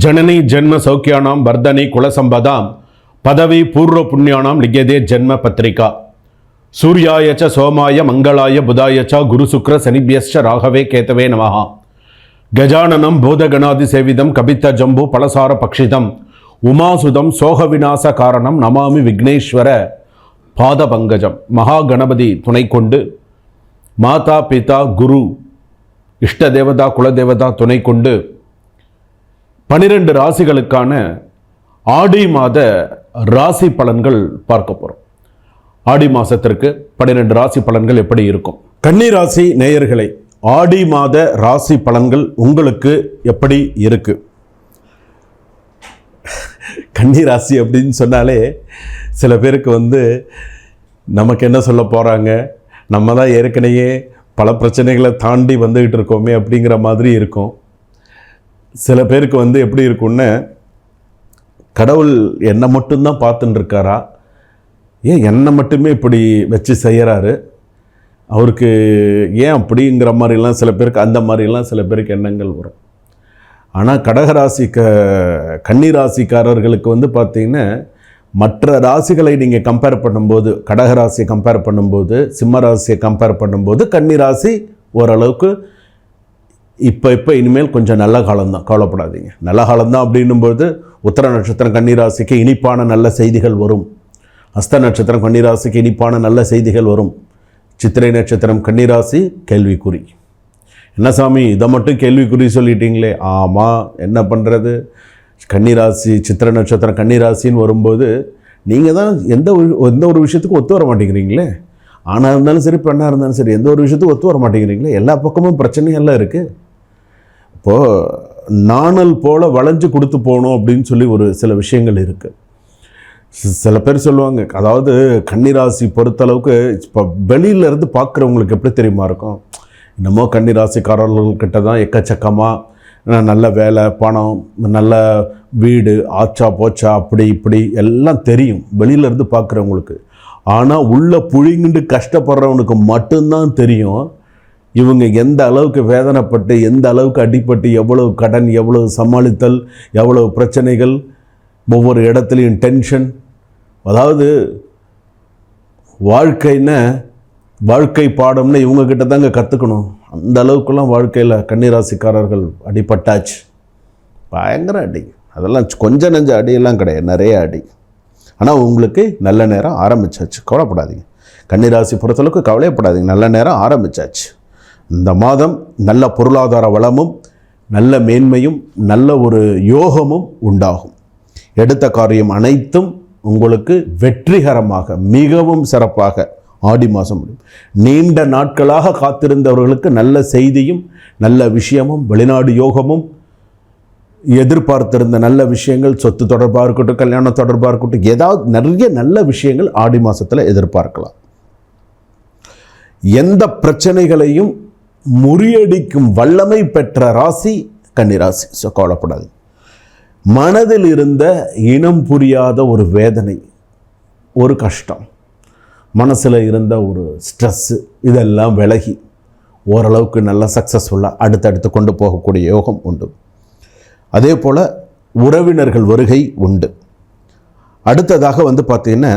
ஜனனி ஜென்ம சௌக்கியானாம் வர்தனி குலசம்பதாம் பதவி பூர்வ புண்ணியானாம் லிகதே ஜென்ம பத்திரிகா. சூர்யாயச்ச சோமாய மங்களாய புதாயச்ச குரு சுக்ர சனிபியஸ்ச ராகவே கேத்தவே நமஹா. கஜானனம் பூதகணாதி சேவிதம் கபித்த ஜம்பு பலசார பக்ஷிதம் உமாசுதம் சோக விநாச காரணம் நமாமி விக்னேஸ்வர பாத பங்கஜம் மகா கணபதி துணை கொண்டு மாதா பிதா குரு இஷ்ட தேவதா குலதேவதா துணை கொண்டு பனிரெண்டு ராசிகளுக்கான ஆடி மாத ராசி பலன்கள் பார்க்க போகிறோம் ஆடி மாதத்திற்கு பன்னிரெண்டு ராசி பலன்கள் எப்படி இருக்கும்? கன்னி ராசி நேயர்களை ஆடி மாத ராசி பலன்கள் உங்களுக்கு எப்படி இருக்கு? கன்னி ராசி அப்படின்னு சொன்னாலே சில பேருக்கு வந்து நமக்கு என்ன சொல்ல போகிறாங்க நம்ம தான் ஏற்கனவே பல பிரச்சனைகளை தாண்டி வந்துக்கிட்டு இருக்கோமே அப்படிங்கிற மாதிரி இருக்கும். சில பேருக்கு வந்து எப்படி இருக்கும்னு கடவுள் என்னை மட்டும்தான் பார்த்துட்டுருக்காரா? ஏன் என்னை மட்டுமே இப்படி வச்சு செய்கிறாரு அவருக்கு ஏன் அப்படிங்கிற மாதிரிலாம் சில பேருக்கு அந்த மாதிரிலாம் சில பேருக்கு எண்ணங்கள் வரும். ஆனால் கடகராசி க கன்னிராசிக்காரர்களுக்கு வந்து பார்த்திங்கன்னா மற்ற ராசிகளை நீங்கள் கம்பேர் பண்ணும்போது கடகராசியை கம்பேர் பண்ணும்போது சிம்ம ராசியை கம்பேர் பண்ணும்போது கன்னிராசி ஓரளவுக்கு இப்போ இப்போ இனிமேல் கொஞ்சம் நல்ல காலம்தான். கவலைப்படாதீங்க. நல்ல காலம்தான் அப்படின்னும்போது உத்தர நட்சத்திரம் கன்னிராசிக்கு இனிப்பான நல்ல செய்திகள் வரும். அஸ்த நட்சத்திரம் கன்னிராசிக்கு இனிப்பான நல்ல செய்திகள் வரும். சித்திரை நட்சத்திரம் கன்னிராசி கேள்விக்குறி. என்ன சாமி இதை மட்டும் கேள்விக்குறி சொல்லிட்டீங்களே? ஆமாம் என்ன பண்ணுறது கன்னிராசி சித்திர நட்சத்திரம் கன்னிராசின்னு வரும்போது நீங்கள் தான் எந்த ஒரு எந்த ஒரு விஷயத்துக்கும் ஒத்து வர மாட்டேங்கிறீங்களே? ஆணாக இருந்தாலும் சரி பெண்ணாக இருந்தாலும் சரி எந்த ஒரு விஷயத்துக்கும் ஒத்து வர மாட்டேங்கிறீங்களே? எல்லா பக்கமும் பிரச்சனையெல்லாம் இருக்குது இப்போது நாணல் போல் வளைஞ்சு கொடுத்து போகணும் அப்படின்னு சொல்லி ஒரு சில விஷயங்கள் இருக்குது சில பேர் சொல்லுவாங்க அதாவது கன்னிராசி பொறுத்தளவுக்கு இப்போ வெளியிலேருந்து பார்க்குறவங்களுக்கு எப்படி தெரியுமா இருக்கும்? என்னமோ கன்னிராசிக்காரர்கள்கிட்ட தான் எக்கச்சக்கமாக நல்ல வேலை பணம் நல்ல வீடு ஆச்சா போச்சா அப்படி இப்படி எல்லாம் தெரியும் வெளியிலேருந்து பார்க்குறவங்களுக்கு ஆனால் உள்ளே புழிங்கிட்டு கஷ்டப்படுறவனுக்கு மட்டும்தான் தெரியும் இவங்க எந்த அளவுக்கு வேதனைப்பட்டு எந்த அளவுக்கு அடிப்பட்டு எவ்வளவு கடன் எவ்வளவு சமாளித்தல் எவ்வளவு பிரச்சனைகள் ஒவ்வொரு இடத்துலையும் டென்ஷன் அதாவது வாழ்க்கைன்னா வாழ்க்கை பாடம்னு இவங்கக்கிட்ட தாங்க கற்றுக்கணும் அந்த அளவுக்குலாம் வாழ்க்கையில் கன்னிராசிக்காரர்கள் அடிப்பட்டாச்சு பயங்கர அடி. அதெல்லாம் கொஞ்சம் நெஞ்ச அடியெல்லாம் கிடையாது. நிறைய அடி. ஆனால் உங்களுக்கு நல்ல நேரம் ஆரம்பிச்சாச்சு. கவலைப்படாதீங்க. கன்னிராசி பொறுத்தளவுக்கு கவலையப்படாதீங்க. நல்ல நேரம் ஆரம்பிச்சாச்சு. இந்த மாதம் நல்ல பொருளாதார வளமும் நல்ல மேன்மையும் நல்ல ஒரு யோகமும் உண்டாகும். எடுத்த காரியம் அனைத்தும் உங்களுக்கு வெற்றிகரமாக மிகவும் சிறப்பாக ஆடி மாதம் முடியும். நீண்ட நாட்களாக காத்திருந்தவர்களுக்கு நல்ல செய்தியும் நல்ல விஷயமும் வெளிநாடு யோகமும் எதிர்பார்த்திருந்த நல்ல விஷயங்கள் சொத்து தொடர்பாக இருக்கட்டும் கல்யாணம் தொடர்பாக இருக்கட்டும் ஏதாவது நிறைய நல்ல விஷயங்கள் ஆடி மாதத்தில் எதிர்பார்க்கலாம். எந்த பிரச்சனைகளையும் முறியடிக்கும் வல்லமை பெற்ற ராசி கன்னிராசி. ஸோ கவலைப்படாது மனதில் இருந்த இனம் புரியாத ஒரு வேதனை ஒரு கஷ்டம் மனசில் இருந்த ஒரு ஸ்ட்ரெஸ்ஸு இதெல்லாம் விலகி ஓரளவுக்கு நல்லா சக்ஸஸ்ஃபுல்லாக அடுத்தடுத்து கொண்டு போகக்கூடிய யோகம் உண்டு. அதே போல் உறவினர்கள் வருகை உண்டு. அடுத்ததாக வந்து பார்த்திங்கன்னா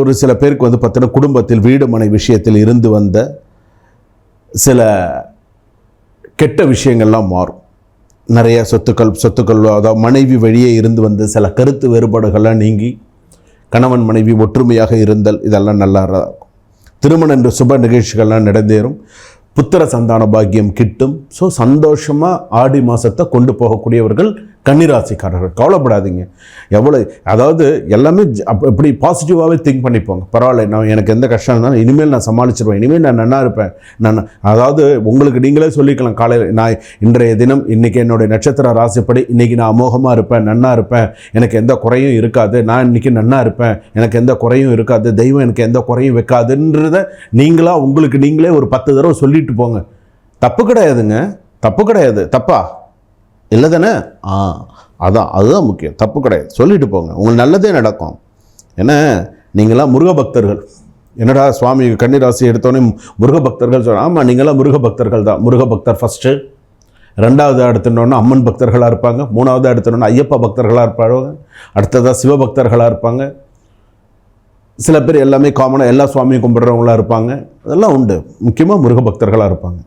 ஒரு சில பேருக்கு வந்து பார்த்தீங்கன்னா குடும்பத்தில் வீடு மனை விஷயத்தில் இருந்து வந்த சில கெட்ட விஷயங்கள்லாம் மாறும். நிறைய சொத்துக்கள் சொத்துக்கள் அதாவது மனைவி வழியே இருந்து வந்து சில கருத்து வேறுபாடுகள்லாம் நீங்கி கணவன் மனைவி ஒற்றுமையாக இருந்தல் இதெல்லாம் நல்லா இருக்கும். திருமணம் என்ற சுப நிகழ்ச்சிகள்லாம் நடந்தேறும். புத்திர சந்தான பாக்கியம் கிட்டும். ஸோ சந்தோஷமாக ஆடி மாதத்தை கொண்டு போகக்கூடியவர்கள் கன்னிராசிக்காரர்கள் கவலைப்படாதீங்க. எவ்வளோ அதாவது எல்லாமே ஜ- இப்படி பாசிட்டிவாகவே திங்க் பண்ணிப்போங்க. பரவாயில்ல நான் எனக்கு எந்த கஷ்டம் இருந்தாலும் இனிமேல் நான் சமாளிச்சிருவேன். இனிமேல் நான் நன்னாக இருப்பேன். நான் அதாவது உங்களுக்கு நீங்களே சொல்லிக்கலாம் காலையில் நான் இன்றைய தினம் இன்றைக்கி என்னுடைய நட்சத்திர ராசிப்படி இன்றைக்கி நான் அமோகமாக இருப்பேன் நன்னா இருப்பேன். எனக்கு எந்த குறையும் இருக்காது. நான் இன்றைக்கி நன்னா இருப்பேன். எனக்கு எந்த குறையும் இருக்காது. தெய்வம் எனக்கு எந்த குறையும் வைக்காதுன்றத நீங்களாக உங்களுக்கு நீங்களே ஒரு பத்து தடவை சொல்லிட்டு போங்க. தப்பு கிடையாதுங்க. தப்பு கிடையாது. தப்பா? இல்லை தானே ஆ அதான் அதுதான் முக்கியம். தப்பு கிடையாது. சொல்லிட்டு போங்க. உங்களுக்கு நல்லதே நடக்கும். ஏன்னா நீங்களாம் முருக பக்தர்கள் என்னடா சுவாமி கன்னிராசி எடுத்தோடனே முருக பக்தர்கள் சொல்ல ஆமாம் நீங்களாம் முருக பக்தர்கள் தான். முருக பக்தர் ஃபஸ்ட்டு ரெண்டாவது அடுத்தோன்னா அம்மன் பக்தர்களாக இருப்பாங்க. மூணாவது அடுத்தோன்னா ஐயப்ப பக்தர்களாக இருப்பாங்க. அடுத்ததாக சிவபக்தர்களாக இருப்பாங்க. சில பேர் எல்லாமே காமனாக எல்லா சுவாமியும் கும்பிட்றவங்களாக இருப்பாங்க. அதெல்லாம் உண்டு. முக்கியமாக முருக பக்தர்களாக இருப்பாங்க.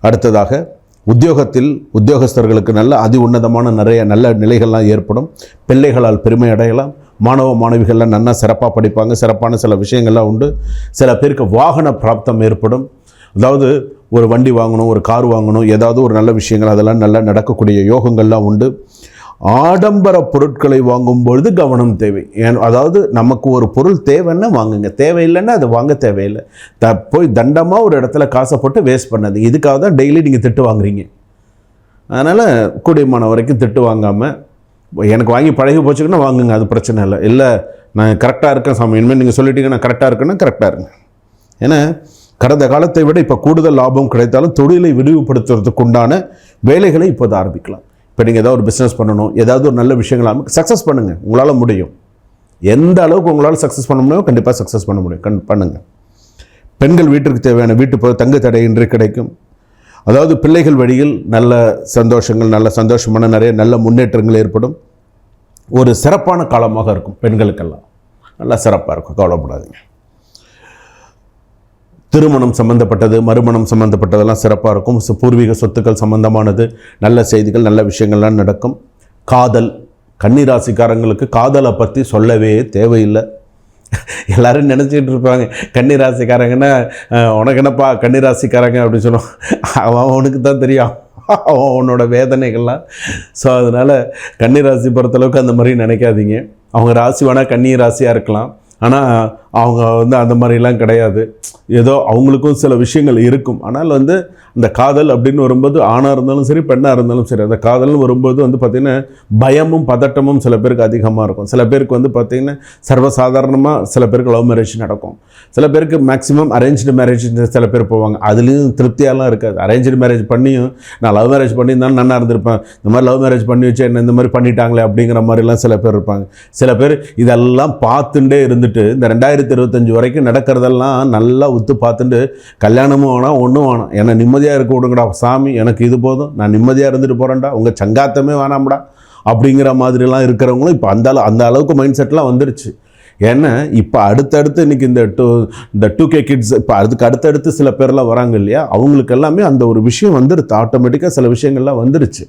அடுத்ததாக உத்தியோகத்தில் உத்தியோகஸ்தர்களுக்கு நல்ல அதி உன்னதமான நிறைய நல்ல நிலைகள்லாம் ஏற்படும். பிள்ளைகளால் பெருமை அடையலாம். மாணவ மாணவிகள்லாம் நல்லா சிறப்பாக படிப்பாங்க. சிறப்பான சில விஷயங்கள்லாம் உண்டு. சில பேருக்கு வாகன பிராப்தம் ஏற்படும். அதாவது ஒரு வண்டி வாங்கணும் ஒரு கார் வாங்கணும் ஏதாவது ஒரு நல்ல விஷயங்கள் அதெல்லாம் நல்லா நடக்கக்கூடிய யோகங்கள்லாம் உண்டு. ஆடம்பர பொருட்களை வாங்கும் பொழுது கவனம் தேவை. ஏன் அதாவது நமக்கு ஒரு பொருள் தேவைன்னா வாங்குங்க. தேவையில்லைன்னா அது வாங்க தேவையில்லை. த போய் தண்டமாக ஒரு இடத்துல காசை போட்டு வேஸ்ட் பண்ணாது இதுக்காக தான் டெய்லி நீங்கள் திட்டு வாங்குறீங்க. அதனால் கூடியமான வரைக்கும் திட்டு வாங்காமல் எனக்கு வாங்கி பழகி போச்சுங்கன்னா வாங்குங்க அது பிரச்சனை இல்லை. இல்லை நான் கரெக்டாக இருக்கேன் சாமி. இனிமேல் நீங்கள் சொல்லிட்டீங்க நான் கரெக்டாக இருக்கேன்னா கரெக்டாக இருங்க. ஏன்னா கடந்த காலத்தை விட இப்போ கூடுதல் லாபம் கிடைத்தாலும் தொழிலை விரிவுபடுத்துறதுக்கு உண்டான வேலைகளை இப்போது ஆரம்பிக்கலாம். இப்போ நீங்கள் ஏதாவது ஒரு பிஸ்னஸ் பண்ணணும் ஏதாவது ஒரு நல்ல விஷயங்கள் சக்ஸஸ் பண்ணுங்கள் உங்களால் முடியும். எந்த அளவுக்கு உங்களால் சக்ஸஸ் பண்ண முடியும் கண்டிப்பாக சக்ஸஸ் பண்ண முடியும். கண் பண்ணுங்கள் பெண்கள் வீட்டிற்கு தேவையான வீட்டு பொருள் தங்கு இன்று கிடைக்கும். அதாவது பிள்ளைகள் வழியில் நல்ல சந்தோஷங்கள் நல்ல சந்தோஷமான நிறைய நல்ல முன்னேற்றங்கள் ஏற்படும். ஒரு சிறப்பான காலமாக இருக்கும் பெண்களுக்கெல்லாம். நல்லா சிறப்பாக இருக்கும். கவலைப்படாதீங்க. திருமணம் சம்பந்தப்பட்டது மறுமணம் சம்பந்தப்பட்டதெல்லாம் சிறப்பாக இருக்கும். பூர்வீக சொத்துக்கள் சம்பந்தமானது நல்ல செய்திகள் நல்ல விஷயங்கள்லாம் நடக்கும். காதல் கன்னிராசிக்காரங்களுக்கு காதலை பற்றி சொல்லவே தேவையில்லை. எல்லோரும் நினச்சிக்கிட்டு இருப்பாங்க கன்னிராசிக்காரங்கன்னா உனக்கு என்னப்பா கன்னிராசிக்காரங்க? அப்படின்னு சொன்னோம் அவன் அவனுக்கு தான் தெரியும். அவன் அவனோட வேதனைகள்லாம். ஸோ அதனால் கன்னிராசி பொறுத்தளவுக்கு அந்த மாதிரி நினைக்காதீங்க. அவங்க ராசி வேணால் கன்னி ராசியாக இருக்கலாம். ஆனால் அவங்க வந்து அந்த மாதிரிலாம் கிடையாது. ஏதோ அவங்களுக்கும் சில விஷயங்கள் இருக்கும். ஆனால் வந்து இந்த காதல் அப்படின்னு வரும்போது ஆணாக இருந்தாலும் சரி பெண்ணாக இருந்தாலும் சரி அந்த காதல்னு வரும்போது வந்து பார்த்திங்கன்னா பயமும் பதட்டமும் சில பேருக்கு அதிகமாக இருக்கும். சில பேருக்கு வந்து பார்த்திங்கன்னா சர்வசாதாரணமாக சில பேருக்கு லவ் மேரேஜ் நடக்கும். சில பேருக்கு மேக்ஸிமம் அரேஞ்சு மேரேஜ் சில பேர் போவாங்க. அதுலேயும் திருப்தியாகலாம் இருக்காது. அரேஞ்சு மேரேஜ் பண்ணியும் நான் லவ் மேரேஜ் பண்ணியிருந்தாலும் நல்லா இருந்திருப்பேன். இந்த மாதிரி லவ் மேரேஜ் பண்ணி வச்சு என்ன இந்த மாதிரி பண்ணிட்டாங்களே அப்படிங்கிற மாதிரிலாம் சில பேர் இருப்பாங்க. சில பேர் இதெல்லாம் பார்த்துட்டே இருந்துட்டு இந்த ரெண்டாயிரத்தி இருபத்தஞ்சி வரைக்கும் நடக்கிறதெல்லாம் நல்லா உத்து பார்த்துட்டு கல்யாணமும் ஆனால் ஒன்றும் ஆனால் என்னை நிம்மதியாக இருக்க விடுங்கடா சாமி எனக்கு இது போதும். நான் நிம்மதியாக இருந்துட்டு போகிறேன்டா உங்கள் சங்காத்தமே வேணாம்டா. அப்படிங்கிற மாதிரிலாம் இருக்கிறவங்களும் இப்போ அந்த அந்த அளவுக்கு மைண்ட் செட்லாம் வந்துருச்சு. ஏன்னா இப்போ அடுத்தடுத்து இன்றைக்கி இந்த டூ இந்த டூ கே கிட்ஸ் இப்போ அதுக்கு அடுத்தடுத்து சில பேர்லாம் வராங்க இல்லையா? அவங்களுக்கு எல்லாமே அந்த ஒரு விஷயம் வந்துடுது ஆட்டோமேட்டிக்காக சில விஷயங்கள்லாம் வந்துருச்சு.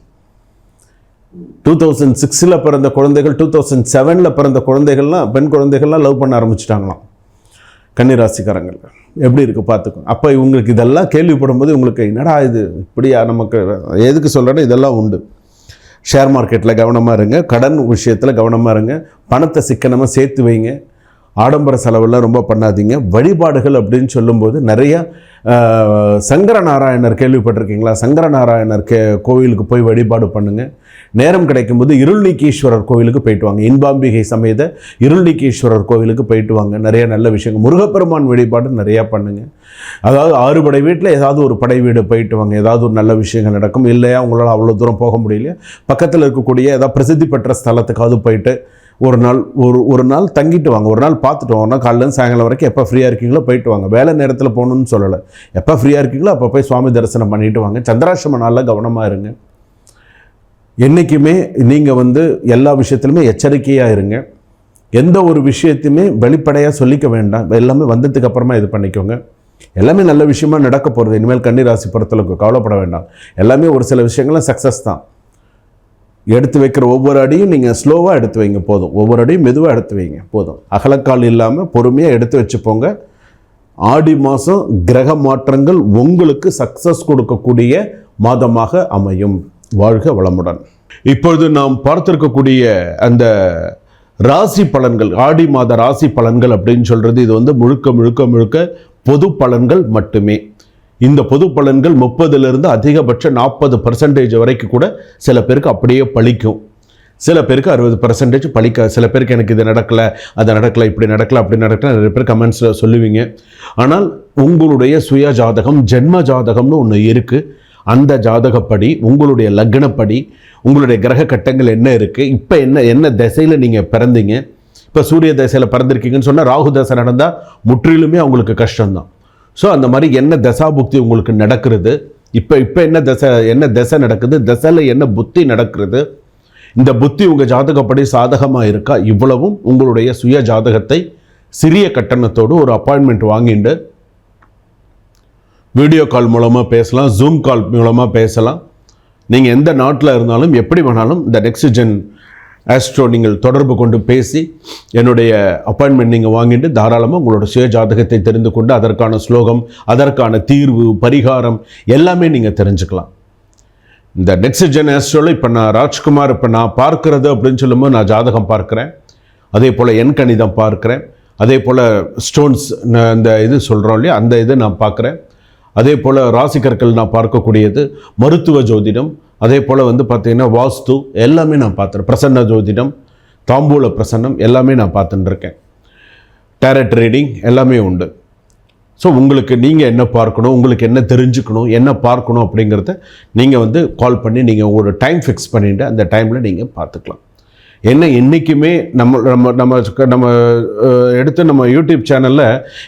டூ தௌசண்ட் சிக்ஸில் பிறந்த குழந்தைகள் டூ தௌசண்ட் செவனில் பிறந்த குழந்தைகள்லாம் பெண் குழந்தைகள்லாம் லவ் பண்ண ஆரம்பிச்சிட்டாங்களாம். கன்னிராசிக்காரங்கள். எப்படி இருக்குது பார்த்துக்கோ. அப்போ இவங்களுக்கு இதெல்லாம் கேள்விப்படும் போது உங்களுக்கு என்னடா இது? இப்படியா நமக்கு எதுக்கு சொல்கிறேன்னா இதெல்லாம் உண்டு. ஷேர் மார்க்கெட்டில் கவனமாக இருங்க. கடன் விஷயத்தில் கவனமாக இருங்க. பணத்தை சிக்கனமாக சேர்த்து வைங்க. ஆடம்பர செலவெல்லாம் ரொம்ப பண்ணாதீங்க. வழிபாடுகள் அப்படின்னு சொல்லும்போது நிறையா சங்கர நாராயணர் கேள்விப்பட்டிருக்கீங்களா? சங்கர நாராயணர் கே கோவிலுக்கு போய் வழிபாடு பண்ணுங்கள் நேரம் கிடைக்கும்போது இருள்நீக்கீஸ்வரர் கோவிலுக்கு போயிட்டு வாங்க இன்பாம்பிகை சமேத இருள்நீக்கீஸ்வரர் கோவிலுக்கு போயிட்டு வாங்க நிறைய நல்ல விஷயங்கள். முருகப்பெருமான் வழிபாடு நிறையா பண்ணுங்க. அதாவது ஆறு படை வீட்டில் ஏதாவது ஒரு படை வீடு போயிட்டு வாங்க ஏதாவது ஒரு நல்ல விஷயங்கள் நடக்கும். இல்லையா? உங்களால் அவ்வளோ தூரம் போக முடியலையா பக்கத்தில் இருக்கக்கூடிய ஏதாவது பிரசித்தி பெற்ற ஸ்தலத்துக்காவது போயிட்டு ஒரு நாள் ஒரு ஒரு நாள் தங்கிட்டு வாங்க. ஒரு நாள் பார்த்துட்டு வாங்க. காலையில் சாயங்காலம் வரைக்கும் எப்போ ஃப்ரீயாக இருக்கீங்களோ போயிட்டு வாங்க. வேலை நேரத்தில் போகணும்னு சொல்லலை. எப்போ ஃப்ரீயாக இருக்கீங்களோ அப்போ போய் சுவாமி தரிசனம் பண்ணிட்டு வாங்க. சந்திராசிரம நாளில் கவனமாக இருங்க. என்றைக்குமே நீங்கள் வந்து எல்லா விஷயத்துலையுமே எச்சரிக்கையாக இருங்க. எந்த ஒரு விஷயத்தையுமே வெளிப்படையாக சொல்லிக்க வேண்டாம். எல்லாமே வந்ததுக்கு அப்புறமா இது பண்ணிக்கோங்க. எல்லாமே நல்ல விஷயமா நடக்க போகிறது இனிமேல் கன்னிராசி பொறுத்தளவுக்கு கவலைப்பட வேண்டாம். எல்லாமே ஒரு சில விஷயங்கள்லாம் சக்ஸஸ் தான். எடுத்து வைக்கிற ஒவ்வொரு அடியும் நீங்கள் ஸ்லோவாக எடுத்து வைங்க போதும். ஒவ்வொரு அடியும் மெதுவாக எடுத்து வைங்க போதும். அகலக்கால் இல்லாமல் பொறுமையாக எடுத்து வச்சுப்போங்க ஆடி மாதம் கிரக மாற்றங்கள் உங்களுக்கு சக்ஸஸ் கொடுக்கக்கூடிய மாதமாக அமையும். வாழ்க வளமுடன். இப்பொழுது நாம் பார்த்திருக்கக்கூடிய அந்த ராசி பலன்கள் ஆடி மாத ராசி பலன்கள் அப்படின்னு சொல்கிறது இது வந்து முழுக்க முழுக்க முழுக்க பொது பலன்கள் மட்டுமே. இந்த பொது பலன்கள் முப்பதுலேருந்து அதிகபட்ச நாற்பது பர்சன்டேஜ் வரைக்கும் கூட சில பேருக்கு அப்படியே பழிக்கும். சில பேருக்கு அறுபது பர்சன்டேஜ் பழிக்க சில பேருக்கு எனக்கு இது நடக்கலை அது நடக்கலை இப்படி நடக்கலை அப்படி நடக்கலை நிறைய பேர் கமெண்ட்ஸில் சொல்லுவீங்க. ஆனால் உங்களுடைய சுய ஜாதகம் ஜென்ம ஜாதகம்னு ஒன்று இருக்குது அந்த ஜாதகப்படி உங்களுடைய லக்னப்படி உங்களுடைய கிரக கட்டங்கள் என்ன இருக்குது இப்போ என்ன என்ன திசையில் நீங்கள் பிறந்தீங்க? இப்போ சூரிய தசையில் பிறந்திருக்கீங்கன்னு சொன்னால் ராகு தசை நடந்தால் முற்றிலுமே அவங்களுக்கு கஷ்டம்தான். ஸோ அந்த மாதிரி என்ன தசாபுக்தி உங்களுக்கு நடக்கிறது? இப்போ இப்போ என்ன தசை என்ன தசை நடக்குது? தசையில் என்ன புத்தி நடக்கிறது? இந்த புத்தி உங்கள் ஜாதகப்படி சாதகமாக இருக்கா? இவ்வளவும் உங்களுடைய சுய ஜாதகத்தை சிறிய கட்டணத்தோடு ஒரு அப்பாயின்மெண்ட் வாங்கிட்டு வீடியோ கால் மூலமாக பேசலாம் ஜூம் கால் மூலமாக பேசலாம். நீங்கள் எந்த நாட்டில் இருந்தாலும் எப்படி வேணாலும் இந்த நெக்ஸ்ட் ஜென் ஆஸ்ட்ரோ நீங்கள் தொடர்பு கொண்டு பேசி என்னுடைய அப்பாயின்மெண்ட் நீங்கள் வாங்கிட்டு தாராளமாக உங்களோட சுய ஜாதகத்தை தெரிந்து கொண்டு அதற்கான ஸ்லோகம் அதற்கான தீர்வு பரிகாரம் எல்லாமே நீங்கள் தெரிஞ்சுக்கலாம். இந்த நெக்ஸ்ட் ஜென் ஆஸ்ட்ரோவில் இப்போ நான் ராஜ்குமார் இப்போ நான் பார்க்கறது அப்படின்னு சொல்லும்போது நான் ஜாதகம் பார்க்குறேன். அதே போல் என் கணிதம் பார்க்குறேன். அதே போல் ஸ்டோன்ஸ் இந்த இது சொல்கிறோம் இல்லையா? அந்த இது நான் பார்க்குறேன். அதே போல் ராசிக்கற்கள் நான் பார்க்கக்கூடியது மருத்துவ ஜோதிடம் அதே போல் வந்து பார்த்திங்கன்னா வாஸ்து எல்லாமே நான் பார்த்துறேன் பிரசன்ன ஜோதிடம் தாம்பூல பிரசன்னம் எல்லாமே நான் பார்த்துட்டுருக்கேன் டேரட் ரீடிங் எல்லாமே உண்டு. ஸோ உங்களுக்கு நீங்கள் என்ன பார்க்கணும் உங்களுக்கு என்ன தெரிஞ்சுக்கணும் என்ன பார்க்கணும் அப்படிங்கிறத நீங்கள் வந்து கால் பண்ணி நீங்கள் உங்களோட டைம் ஃபிக்ஸ் பண்ணிவிட்டு அந்த டைமில் நீங்கள் பார்த்துக்கலாம். என்ன என்றைக்குமே நம்ம நம்ம நம்ம நம்ம எடுத்து நம்ம யூடியூப் சேனலில்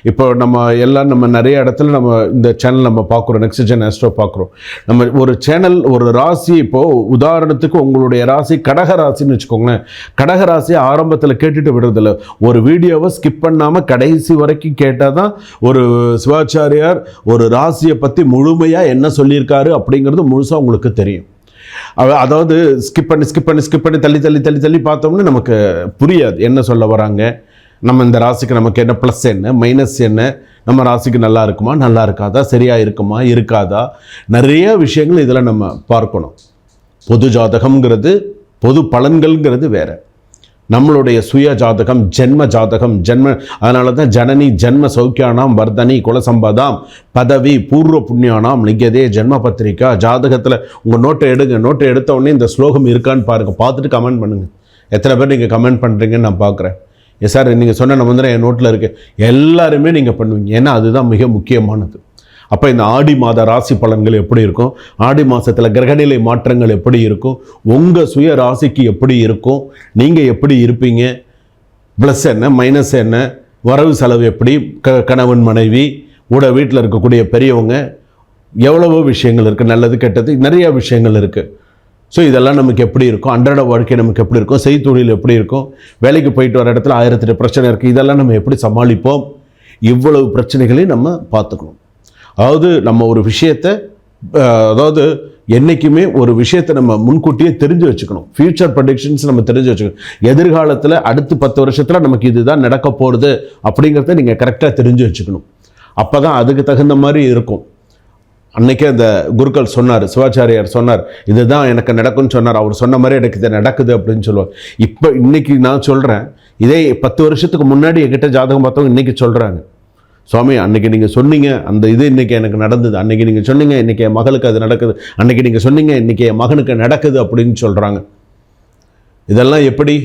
இப்போ நம்ம எல்லாம் நம்ம நிறைய இடத்துல நம்ம இந்த சேனல் நம்ம பார்க்குறோம் நெக்ஸ்ட் ஜென் ஆஸ்ட்ரோ பார்க்குறோம். நம்ம ஒரு சேனல் ஒரு ராசி இப்போது உதாரணத்துக்கு உங்களுடைய ராசி கடக ராசின்னு வச்சுக்கோங்களேன். கடக ராசி ஆரம்பத்தில் கேட்டுட்டு விடுறதில்ல. ஒரு வீடியோவை ஸ்கிப் பண்ணாமல் கடைசி வரைக்கும் கேட்டால் தான் ஒரு சிவாச்சாரியார் ஒரு ராசியை பற்றி முழுமையாக என்ன சொல்லியிருக்காரு அப்படிங்கிறது முழுசாக உங்களுக்கு தெரியும். அதாவது ஸ்கிப் பண்ணி ஸ்கிப் பண்ணி ஸ்கிப் பண்ணி தள்ளி தள்ளி தள்ளி தள்ளி பார்த்தோம்னா நமக்கு புரியாது. என்ன சொல்ல வராங்க? நம்ம இந்த ராசிக்கு நமக்கு என்ன ப்ளஸ் என்ன மைனஸ் என்ன? நம்ம ராசிக்கு நல்லா இருக்குமா? நல்லா இருக்காதா? சரியாக இருக்குமா? இருக்காதா? நிறைய விஷயங்கள் இதில் நம்ம பார்க்கணும். பொது ஜாதகம்ங்கிறது பொது பலன்கள்ங்கிறது வேற. நம்மளுடைய சுய ஜாதகம் ஜென்ம ஜாதகம் ஜென்ம அதனால தான் ஜனனி ஜென்ம சௌக்கியானாம் வர்தனி குலசம்பதாம் பதவி பூர்வ புண்ணியானாம் லிங்கதே ஜென்ம பத்திரிக்கா ஜாதகத்தில் உங்கள் நோட்டை எடுங்க. நோட்டை எடுத்த உடனே இந்த ஸ்லோகம் இருக்கான்னு பாருங்கள் பார்த்துட்டு கமெண்ட் பண்ணுங்கள் எத்தனை பேர் நீங்கள் கமெண்ட் பண்ணுறீங்கன்னு நான் பார்க்குறேன். எஸ் சார் நீங்கள் சொன்ன நம்பர் என் நோட்டில் இருக்குது எல்லாருமே நீங்கள் பண்ணுவீங்க. ஏன்னா அதுதான் மிக முக்கியமானது. அப்போ இந்த ஆடி மாத ராசி பலன்கள் எப்படி இருக்கும்? ஆடி மாதத்தில் கிரகநிலை மாற்றங்கள் எப்படி இருக்கும்? உங்கள் சுய ராசிக்கு எப்படி இருக்கும்? நீங்கள் எப்படி இருப்பீங்க? ப்ளஸ் என்ன மைனஸ் என்ன? வரவு செலவு எப்படி? க கணவன் மனைவி கூட வீட்டில் இருக்கக்கூடிய பெரியவங்க எவ்வளவோ விஷயங்கள் இருக்குது நல்லது கெட்டது நிறைய விஷயங்கள் இருக்குது ஸோ இதெல்லாம் நமக்கு எப்படி இருக்கும்? அன்றாட வாழ்க்கை நமக்கு எப்படி இருக்கும்? செய்தொழில் எப்படி இருக்கும்? வேலைக்கு போயிட்டு வர இடத்துல ஆயிரத்தெட்டு பிரச்சனை இருக்குது இதெல்லாம் நம்ம எப்படி சமாளிப்போம்? இவ்வளவு பிரச்சனைகளையும் நம்ம பார்த்துக்கணும். அதாவது நம்ம ஒரு விஷயத்தை அதாவது என்றைக்குமே ஒரு விஷயத்தை நம்ம முன்கூட்டியே தெரிஞ்சு வச்சுக்கணும். ஃபியூச்சர் ப்ரொடிக்ஷன்ஸ் நம்ம தெரிஞ்சு வச்சுக்கணும். எதிர்காலத்தில் அடுத்து பத்து வருஷத்தில் நமக்கு இதுதான் நடக்க போகிறது அப்படிங்கிறத நீங்கள் கரெக்டாக தெரிஞ்சு வச்சுக்கணும். அப்போ தான் அதுக்கு தகுந்த மாதிரி இருக்கும். அன்றைக்கே அந்த குருக்கள் சொன்னார் சிவாச்சாரியார் சொன்னார் இதுதான் எனக்கு நடக்கும்னு சொன்னார். அவர் சொன்ன மாதிரி எனக்கு இது நடக்குது அப்படின்னு சொல்லுவார். இப்போ இன்றைக்கி நான் சொல்கிறேன் இதே பத்து வருஷத்துக்கு முன்னாடி என்கிட்ட ஜாதகம் பார்த்தவங்க இன்றைக்கி சொல்கிறாங்க சுவாமி அன்னைக்கு நீங்கள் சொன்னீங்க அந்த இது இன்னைக்கு எனக்கு நடந்தது. அன்னைக்கு நீங்கள் சொன்னீங்க இன்னைக்கு என் மகளுக்கு அது நடக்குது. அன்னைக்கு நீங்கள் சொன்னீங்க இன்னைக்கு என் மகனுக்கு நடக்குது அப்படின்னு சொல்கிறாங்க இதெல்லாம் எப்படி?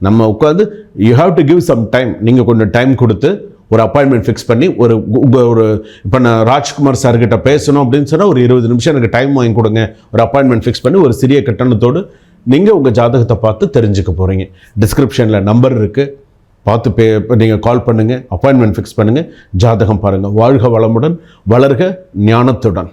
நம்ம உட்காந்து you have to give some time நீங்கள் கொஞ்சம் டைம் கொடுத்து ஒரு அப்பாயின்மெண்ட் ஃபிக்ஸ் பண்ணி ஒரு ஒரு இப்போ நான் ராஜ்குமார் சார்கிட்ட பேசணும் அப்படின்னு சொன்னால் ஒரு இருபது நிமிஷம் எனக்கு டைம் வாங்கி கொடுங்க. ஒரு அப்பாயின்மெண்ட் ஃபிக்ஸ் பண்ணி ஒரு சிறிய கட்டணத்தோடு நீங்கள் உங்கள் ஜாதகத்தை பார்த்து தெரிஞ்சுக்க போகிறீங்க டிஸ்கிரிப்ஷனில் நம்பர் இருக்குது பார்த்து பே நீங்கள் கால் பண்ணுங்கள் அப்பாயின்மெண்ட் ஃபிக்ஸ் பண்ணுங்கள் ஜாதகம் பாருங்கள் வாழ்க வளமுடன் வளர்க ஞானத்துடன்.